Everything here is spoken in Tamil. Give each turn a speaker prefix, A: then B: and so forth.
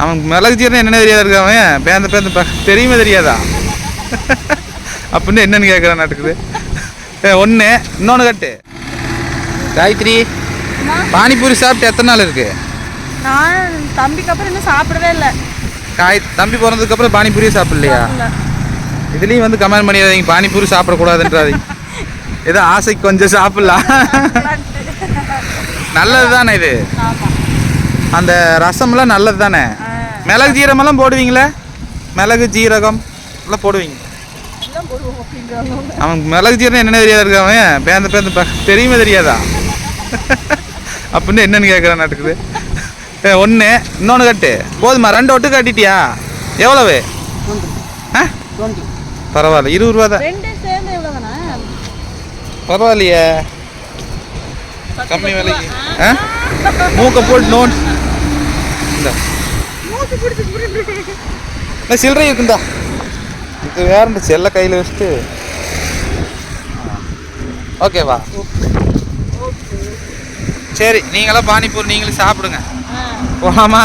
A: அவன் மிளகு ஜீரணம் என்னென்ன தெரியாது இருக்கு அவன்? பேந்த பேந்த தெரியுமே தெரியாதா? அப்படின்னு என்னன்னு கேட்குறான் நாட்டுக்குது. ஒன்று இன்னொன்று கட்டு. காயத்ரி பானிபூரி சாப்பிட்டு எத்தனை நாள் இருக்கு?
B: நான் தம்பிக்கு அப்புறம் இன்னும் சாப்பிடவே இல்லை.
A: காய் தம்பி பிறந்ததுக்கு அப்புறம் பானிபூரியே சாப்பிடலையா? இதுலேயும் வந்து கமெண்ட் பண்ணிடாதீங்க பானிபூரி சாப்பிடக்கூடாதுன்றாதீங்க. ஏதோ ஆசைக்கு கொஞ்சம் சாப்பிடலாம். நல்லது தானே இது? அந்த ரசம்லாம் நல்லது தானே மிளகு ஜீரகமெல்லாம் போடுவீங்களே? மிளகு ஜீரகம் எல்லாம் போடுவீங்க. அவன் மிளகு ஜீரகம் என்னென்ன தெரியாது இருக்கு அவன்? பேந்த பேந்த தெரியுமே தெரியாதா? அப்படின்னு என்னன்னு கேட்குறான் நாட்டுக்குது. ஒன்று இன்னொன்று கட்டு. போதுமா ரெண்டு ஒட்டு கட்டிட்டியா? எவ்வளவு? பரவாயில்ல இருபது ரூபா தான். பரவாயில்லையே. கம்மி விலைக்கு. மூக்கை போட்டு நோன் இந்த. இந்த சில்லறை இருக்குந்தா இது வேற இந்த செல்ல கையில் வச்சுட்டு. ஓகேவா சரி நீங்களாம் பானிபூரி நீங்களும் சாப்பிடுங்க. போகலாமா.